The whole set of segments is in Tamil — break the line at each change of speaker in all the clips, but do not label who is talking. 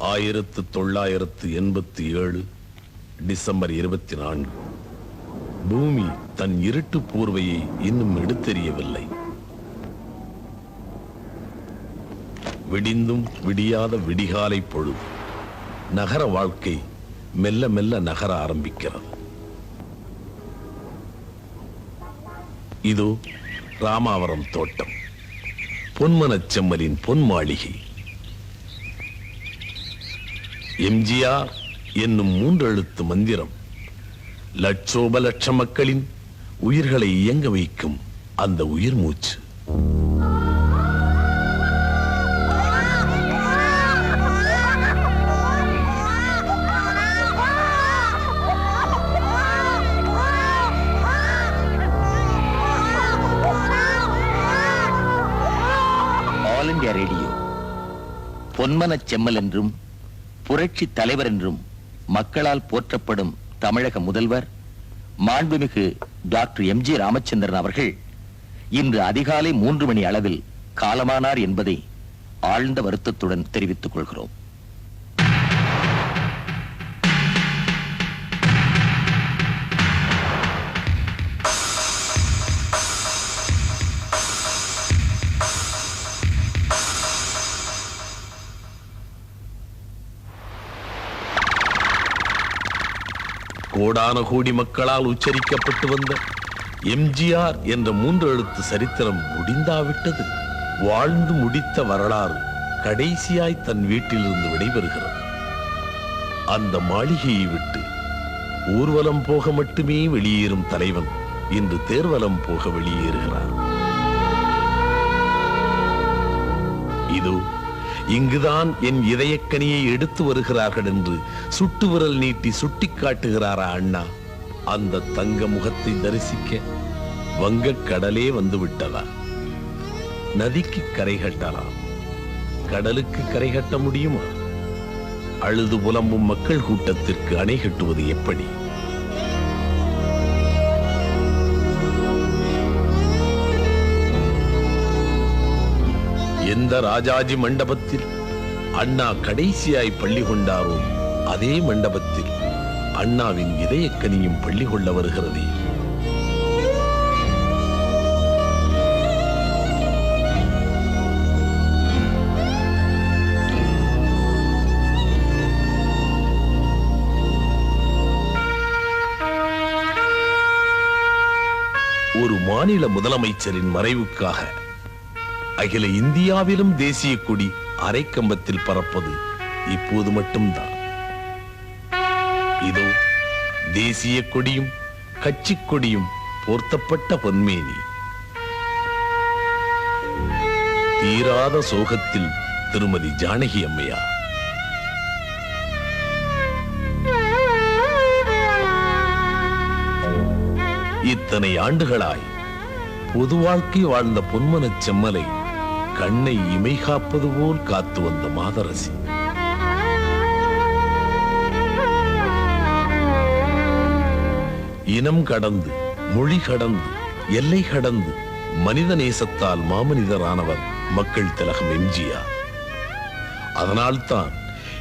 ஆயிரத்து தொள்ளாயிரத்து எண்பத்தி ஏழு டிசம்பர் இருபத்தி நான்கு. பூமி தன் இருட்டு போர்வையை இன்னும் எடுத்தெறியவில்லை. விடிந்தும் விடியாத விடிகாலை பொழுது நகர வாழ்க்கை மெல்ல மெல்ல நகர ஆரம்பிக்கிறது. இதோ ராமாவரம் தோட்டம். பொன்மனச் செம்மலின் பொன் மாளிகை எம்ஜிஆர் என்னும் மூன்றெழுத்து மந்திரம். லட்சோப லட்ச மக்களின் உயிர்களை இயங்க வைக்கும் அந்த உயிர் மூச்சு.
All India Radio. பொன்மனச் செம்மல் என்றும் புரட்சி தலைவர் என்றும் மக்களால் போற்றப்படும் தமிழக முதல்வர் மாண்புமிகு டாக்டர் எம் ஜி ராமச்சந்திரன் அவர்கள் இன்று அதிகாலை மூன்று மணி அளவில் காலமானார் என்பதை ஆழ்ந்த வருத்தத்துடன் தெரிவித்துக் கொள்கிறோம்.
கோடான கூடி மக்களால் உச்சரிக்கப்பட்டு வந்த எம்ஜிஆர் என்ற மூன்று எழுத்து சரித்திரம் முடிந்தாவிட்டது. வாழ்ந்து முடித்த வரலாறு கடைசியாய் தன் வீட்டிலிருந்து விடைபெறுகிறது. அந்த மாளிகையை விட்டு ஊர்வலம் போக மட்டுமே வெளியேறும் தலைவன் இன்று தேர்வலம் போக வெளியேறுகிறார். இதோ இங்குதான் என் இதயக்கனியை எடுத்து வருகிறார்கள் என்று சுட்டு விரல் நீட்டி சுட்டிக் காட்டுகிறாரா அண்ணா? அந்த தங்க முகத்தை தரிசிக்க வங்கக் கடலே வந்து விட்டதா? நதிக்கு கரை கட்டலாம். கடலுக்கு கரை கட்ட முடியுமா? அழுது புலம்பும் மக்கள் கூட்டத்திற்கு அணை கட்டுவது எப்படி? எந்த ராஜாஜி மண்டபத்தில் அண்ணா கடைசியாய் பள்ளி கொண்டாரோ அதே மண்டபத்தில் அண்ணாவின் இதயக்கனியும் பள்ளி கொள்ள வருகிறது. ஒரு மாநில முதலமைச்சரின் மறைவுக்காக அகில இந்தியாவிலும் தேசிய கொடி அரைக்கம்பத்தில் பறப்பது இப்போது மட்டும்தான். இதோ தேசிய கொடியும் கட்சி கொடியும் போர்த்தப்பட்ட பொன்மேனி. தீராத சோகத்தில் திருமதி ஜானகி அம்மையா இத்தனை ஆண்டுகளாய் பொது வாழ்க்கை வாழ்ந்த பொன்மனச் செம்மலை கண்ணை இமை காப்பது போல் காத்து வந்த மாதரசி. இனம் கடந்து மொழி கடந்து எல்லை கடந்து மனித நேசத்தால் மாமனிதரானவர் மக்கள் திலகம் எம்ஜிஆர். அதனால்தான்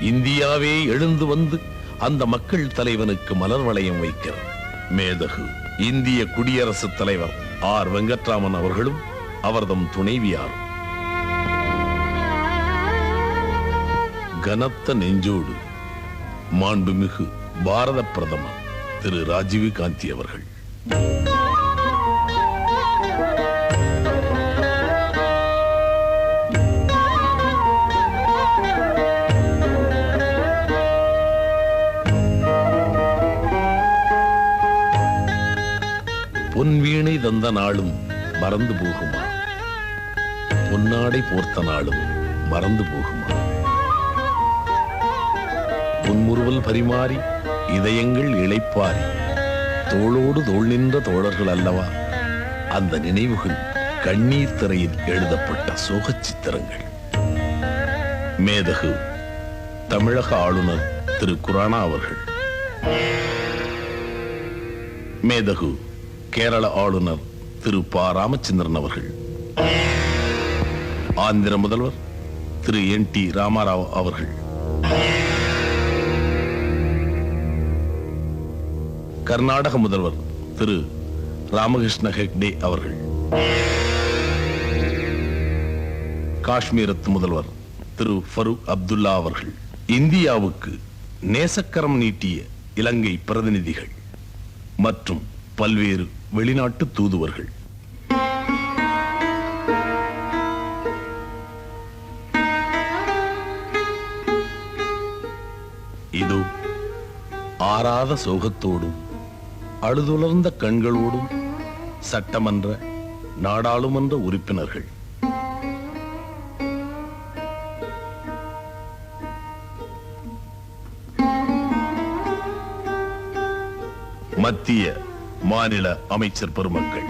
இந்தியாவே எழுந்து வந்து அந்த மக்கள் தலைவனுக்கு மலர் வளையம் வைக்கிறது. மேதகு இந்திய குடியரசுத் தலைவர் ஆர் வெங்கட்ராமன் அவர்களும் அவர்தம் துணைவியாரும். கனத்த நெஞ்சோடு மாண்புமிகு பாரத பிரதமர் திரு ராஜீவ் காந்தி அவர்கள். பொன் வீணை தந்த நாளும் மறந்து போகுமா? பொன்னாடை போர்த்த நாளும் மறந்து போகுமா? புன்முறுவல் பரிமாறி இதயங்கள் இழைப்பாரி தோளோடு தோள் நின்ற தோழர்கள் அல்லவா? அந்த நினைவுகள் கண்ணீர் திரையில் எழுதப்பட்ட சோகச் சித்திரங்கள். மேதகு தமிழக ஆளுநர் திரு. குரானா அவர்கள். மேதகு கேரள ஆளுநர் திரு. ப. ராமச்சந்திரன் அவர்கள். ஆந்திர முதல்வர் திரு. என். டி. ராமாராவ் அவர்கள். கர்நாடக முதல்வர் திரு ராமகிருஷ்ண ஹெக்டே அவர்கள். காஷ்மீரத்து முதல்வர் திரு ஃபரூக் அப்துல்லா அவர்கள். இந்தியாவுக்கு நேசக்கரம் நீட்டிய இலங்கை பிரதிநிதிகள் மற்றும் பல்வேறு வெளிநாட்டு தூதுவர்கள். இதோ ஆறாத சோகத்தோடும் அழுதுலர்ந்த கண்களோடும் சட்டமன்ற நாடாளுமன்ற உறுப்பினர்கள். மத்திய மாநில அமைச்சர் பெருமக்கள்.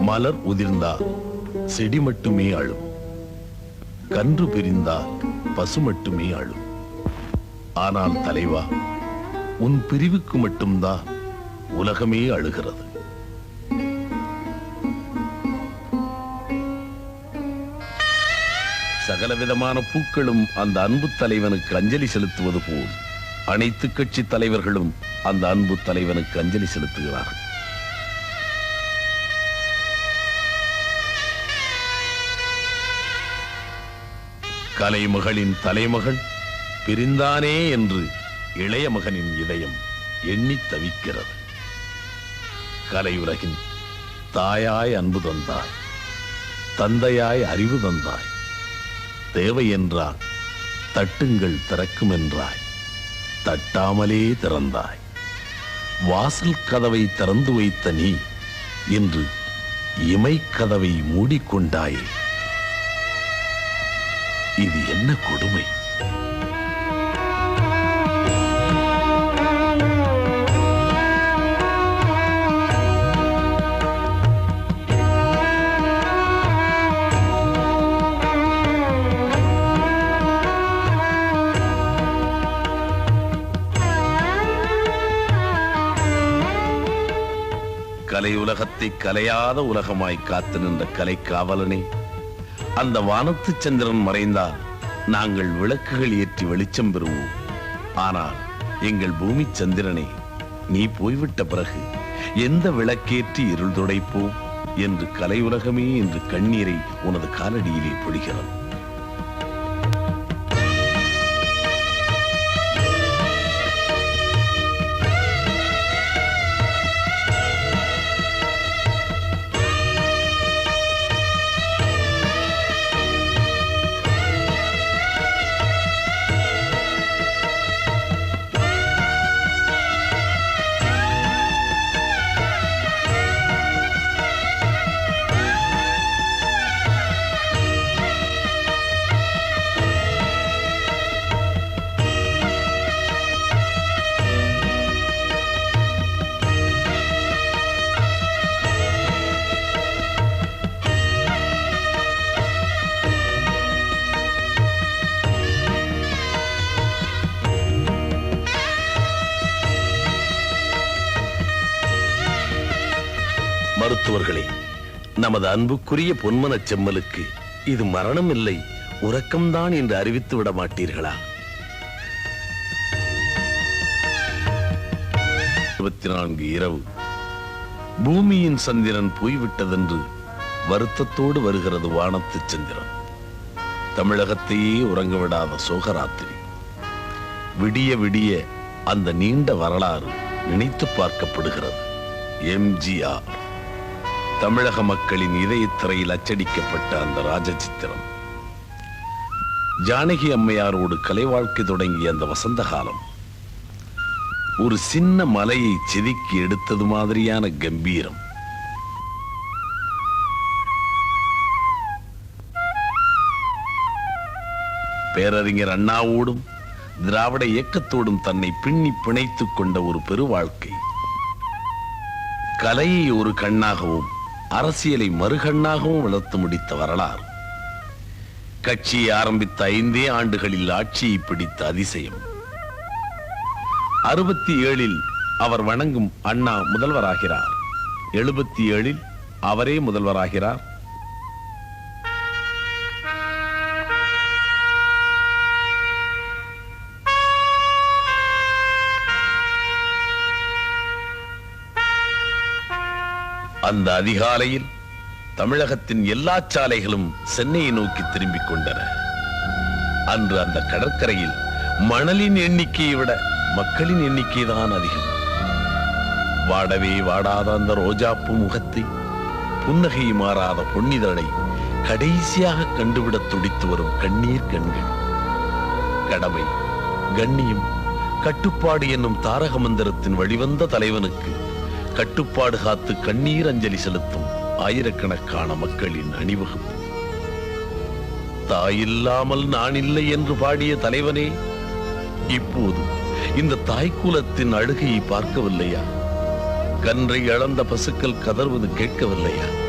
மலர் உதிர்ந்தால் செடி மட்டுமே அழும். கன்று பிரிந்தால் பசு மட்டுமே அழும். ஆனால் தலைவா உன் பிரிவுக்கு மட்டும்தான் உலகமே அழுகிறது. சகலவிதமான பூக்களும் அந்த அன்பு தலைவனுக்கு அஞ்சலி செலுத்துவது போல் அனைத்து கட்சி தலைவர்களும் அந்த அன்பு தலைவனுக்கு அஞ்சலி செலுத்துகிறார்கள். கலைமகளின் தலைமகள் பிரிந்தானே என்று இளைய மகனின் இதயம் எண்ணித் தவிக்கிறது. கலையுலகின் தாயாய் அன்பு தந்தாய் தந்தையாய் அறிவு தந்தாய் தேவை என்றால் தட்டுங்கள் திறக்கும் என்றாய் தட்டாமலே திறந்தாய். வாசல் கதவை திறந்து வைத்த நீ இன்று இமை கதவை மூடிக்கொண்டாயே. இது என்ன கொடுமை? உலகத்தை கலையாத உலகமாய் காத்து நின்ற கலை காவலனே. அந்த வானத்து சந்திரன் மறைந்தால் நாங்கள் விளக்குகள் ஏற்றி வெளிச்சம் பெறுவோம். ஆனால் எங்கள் பூமி சந்திரனே நீ போய்விட்ட பிறகு எந்த விளக்கேற்றி இருள் துடைப்போம்? என்று கலை உலகமே என்று கண்ணீரை உனது காலடியிலே பொழிகிறது. மருத்துவர்களே நமது அன்புக்குரிய பொன்மனச் செம்மலுக்கு இது மரணம் இல்லை உறக்கம்தான் என்று அறிவித்து விட மாட்டீர்களா? இருபத்தி நான்கு இரவு பூமியின் சந்திரன் போய்விட்டதென்று வருத்தத்தோடு வருகிறது வானத்து சந்திரன். தமிழகத்தையே உறங்க விடாத சோகராத்திரி. விடிய விடிய அந்த நீண்ட வரலாறு நினைத்து பார்க்கப்படுகிறது. எம்ஜிஆர் தமிழக மக்களின் இதயத்திரையில் அச்சடிக்கப்பட்ட அந்த ராஜசித்திரம் ஜானகி அம்மையாரோடு கலை வாழ்க்கை தொடங்கிய அந்த வசந்த காலம் ஒரு சின்ன மலையை செதுக்கி எடுத்தது மாதிரியான கம்பீரம். பேரறிஞர் அண்ணாவோடும் திராவிட இயக்கத்தோடும் தன்னை பின்னி பிணைத்துக் கொண்ட ஒரு பெரு வாழ்க்கை கலையை ஒரு கண்ணாகவும் அரசியலை மறுகண்ணாகவும் வளர்த்து முடித்த வரலாறு. கட்சியை ஆரம்பித்த ஐந்தே ஆண்டுகளில் ஆட்சியை பிடித்த அதிசயம். அறுபத்தி ஏழில் அவர் வணங்கும் அண்ணா முதல்வராகிறார். எழுபத்தி ஏழில் அவரே முதல்வராகிறார். அந்த அதிகாலையில் தமிழகத்தின் எல்லா சாலைகளும் சென்னையை நோக்கி திரும்பிக் கொண்டன. அன்று அந்த கடற்கரையில் மணலின் எண்ணிக்கையை விட மக்களின் எண்ணிக்கைதான் அதிகம். வாடவே வாடாத அந்த ரோஜாப்பு முகத்தை புன்னகை மாறாத பொன்னிதழை கடைசியாக கண்டுவிடத் துடித்து வரும் கண்ணீர் கண்கள். கடமை கண்ணியம் கட்டுப்பாடு என்னும் தாரக மந்திரத்தின் வழிவந்த தலைவனுக்கு கட்டுப்பாடு காத்து கண்ணீர் அஞ்சலி செலுத்தும் ஆயிரக்கணக்கான மக்களின் அணிவகுப்பு. தாயில்லாமல் நான் இல்லை என்று பாடிய தலைவனே இப்போது இந்த தாய்க்குலத்தின் அழுகையை பார்க்கவில்லையா? கன்றை இழந்த பசுக்கள் கதறுவது கேட்கவில்லையா?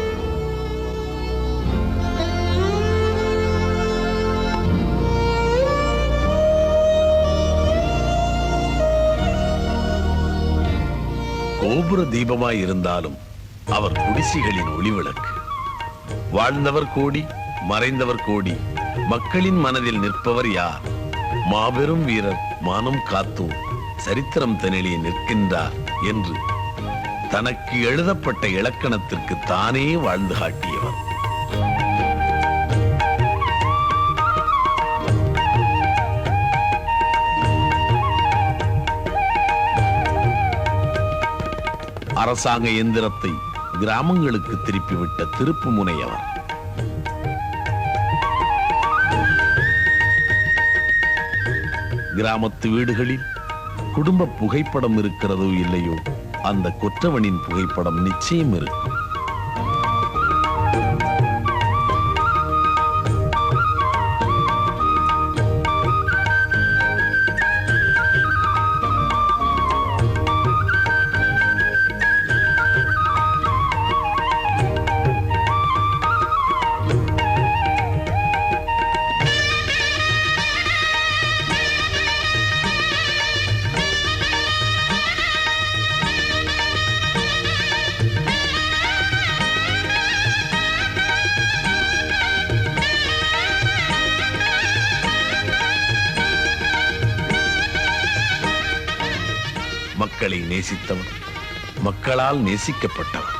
கோபுர தீபமாய் இருந்தாலும் அவர் குடிசைகளின் ஒளிவிளக்கு. வாழ்ந்தவர் கோடி மறைந்தவர் கோடி மக்களின் மனதில் நிற்பவர் யார்? மாபெரும் வீரர் மானம் காத்தோர் சரித்திரம் தனிலே நிற்கின்றார் என்று தனக்கு எழுதப்பட்ட இலக்கணத்திற்கு தானே வாழ்ந்து காட்டிய அரசாங்க எந்திரத்தை கிராமங்களுக்கு திருப்பிவிட்ட திருப்பு முனையவர் கிராமத்து வீடுகளில் குடும்ப புகைப்படம் இருக்கிறதோ இல்லையோ அந்த கொற்றவனின் புகைப்படம் நிச்சயம் இருக்கும். நேசித்தவன். மக்களால் நேசிக்கப்பட்டவன்.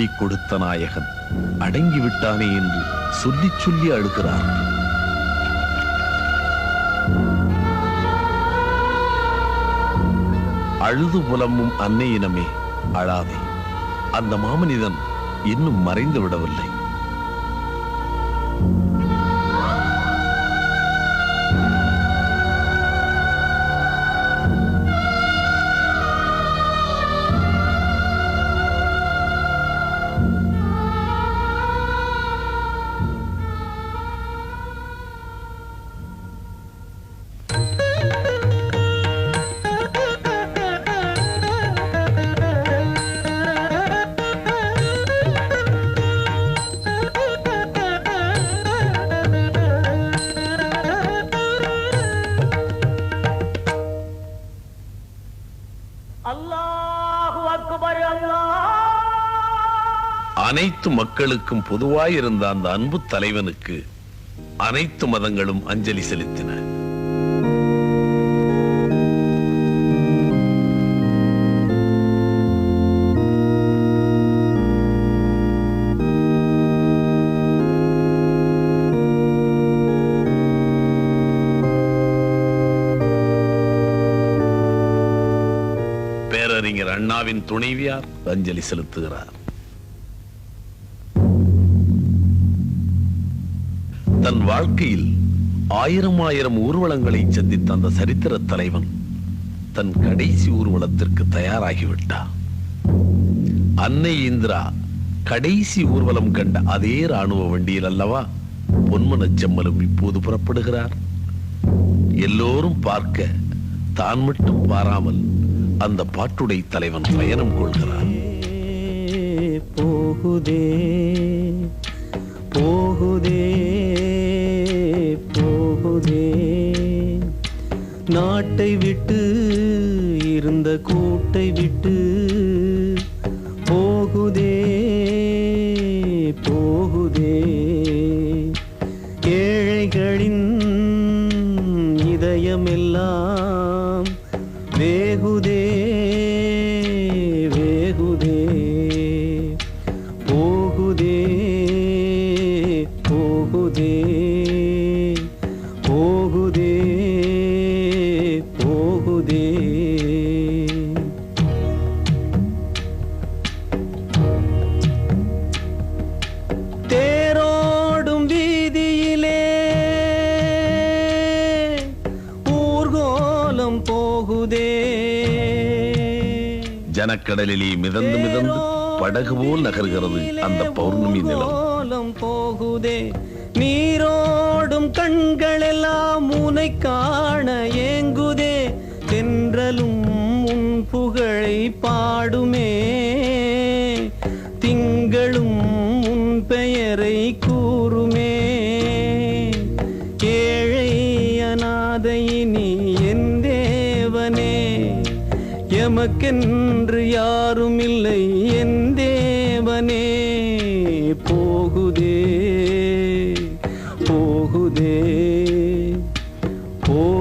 சொல்லிக் கொடுத்த நாயகன். அடங்கிவிட்டானே என்று சொல்லிச் சொல்லி அழுகிறார். அழுது புலம்பும் அன்னையினமே அழாதே. அந்த மாமனிதன் இன்னும் மறைந்து விடவில்லை. அனைத்து மக்களுக்கும் பொதுவாய் இருந்த அந்த அன்பு தலைவனுக்கு அனைத்து மதங்களும் அஞ்சலி செலுத்தின. பேரறிஞர் அண்ணாவின் துணைவியார் அஞ்சலி செலுத்துகிறார். தன் வாழ்க்கையில் ஆயிரம் ஆயிரம் ஊர்வலங்களை சந்தித்த அந்த சரித்திர தலைவன் தன் கடைசி ஊர்வலத்திற்கு தயாராகிவிட்டார் அன்னை இந்திரா கடைசி ஊர்வலம் கண்ட அதே ராணுவ வண்டியில் அல்லவா பொன்மன செம்மலும் இப்போது புறப்படுகிறார்? எல்லோரும் பார்க்க தான் மட்டும் பாராமல் அந்த பாட்டுடை தலைவன் பயணம் கொள்கிறார்
போகுதே.
போகுதே போகுதே. நாட்டை விட்டு இருந்த கூட்டை விட்டு போகுதே போகுதே. ஏழைகளின் இதயமெல்லாம்
ஜனக்கடலிலே மிதந்து மிதந்து படகு போல் நகர்கிறது அந்த பௌர்ணமி நிலம்.
போகுதே. நீரோடும் கண்களெல்லாம் உனை காண ஏங்குதே. தென்றலும் உன் புகழை பாடுமே.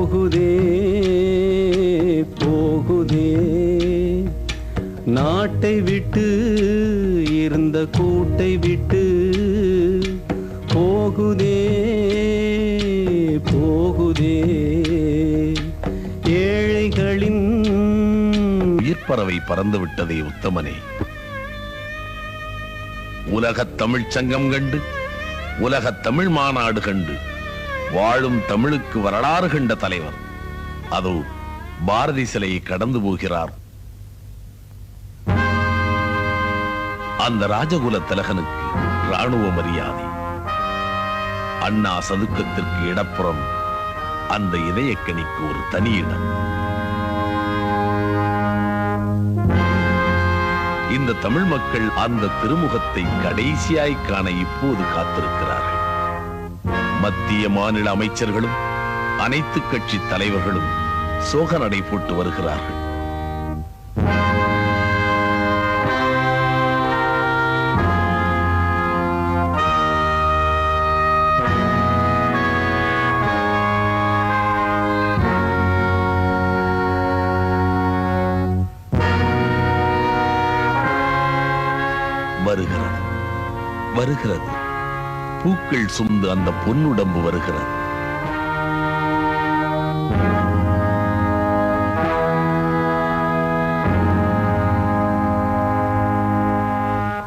போகுதே போகுதே. நாட்டை விட்டு இருந்த கூட்டை விட்டு போகுதே போகுதே. ஏழைகளின்
உயிர்ப்பறவை பறந்து விட்டதே உத்தமனே. உலகத் தமிழ்ச்சங்கம் கண்டு உலகத் தமிழ் மாநாடு கண்டு வாழும் தமிழுக்கு வரலாறு கண்ட தலைவர். அது பாரதி சிலையை கடந்து போகிறார். அந்த ராஜகுல திலகனுக்கு ராணுவ மரியாதை. அண்ணா சதுக்கத்திற்கு இடப்புறம் அந்த இதயக்கனிக்கு ஒரு தனி இடம். இந்த தமிழ் மக்கள் அந்த திருமுகத்தை கடைசியாய் காண இப்போது காத்திருக்கிறார் மத்திய மாநில அமைச்சர்களும் அனைத்து கட்சி தலைவர்களும் சோக நடை போட்டு வருகிறார்கள். வருகிறது. வருகிறது. பூக்கள் சுந்து அந்த பொன்னுடம்பு வருகிறது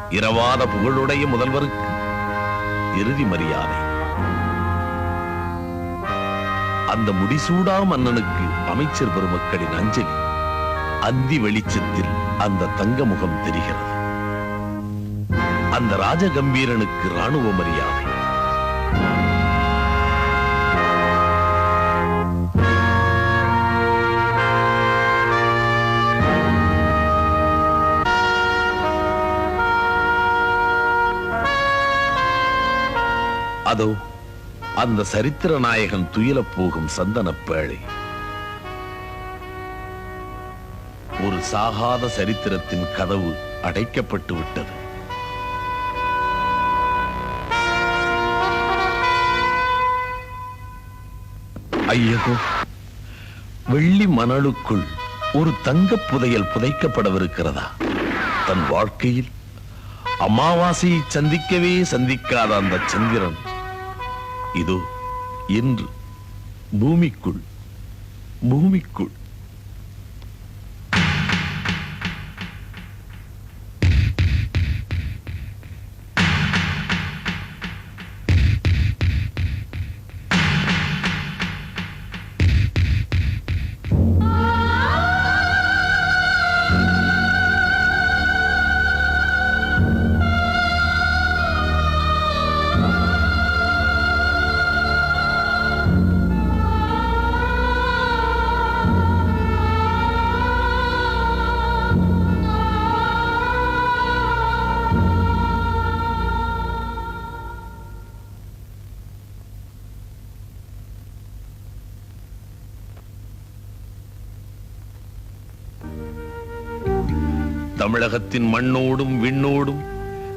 இரவாத புகழுடைய முதல்வருக்கு இறுதி மரியாதை. அந்த முடிசூடா மன்னனுக்கு அமைச்சர் பெருமக்களின் அஞ்சலி. அந்தி வெளிச்சத்தில் அந்த தங்க முகம் தெரிகிறது. அந்த ராஜகம்பீரனுக்கு ராணுவ மரியாதை அதோ அந்த சரித்திர நாயகன் துயிலப் போகும் சந்தனப் பேழை. ஒரு சாகாத சரித்திரத்தின் கதவு அடைக்கப்பட்டு விட்டது. ஐயகோ வெள்ளி மணலுக்குள் ஒரு தங்கப் புதையல் புதைக்கப்படவிருக்கிறதா? தன் வாழ்க்கையில் அமாவாசையை சந்திக்கவே சந்திக்காத அந்த சந்திரன் இதோ இன்று பூமிக்குள் பூமிக்குள் தமிழகத்தின் மண்ணோடும் விண்ணோடும்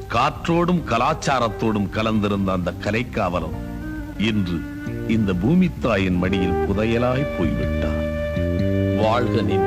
காற்றோடும் கலாச்சாரத்தோடும் கலந்திருந்த அந்த கலைக்காவலம் இன்று இந்த பூமித்தாயின் மடியில் புதையலாய் போய்விட்டார். வாழ்க நின்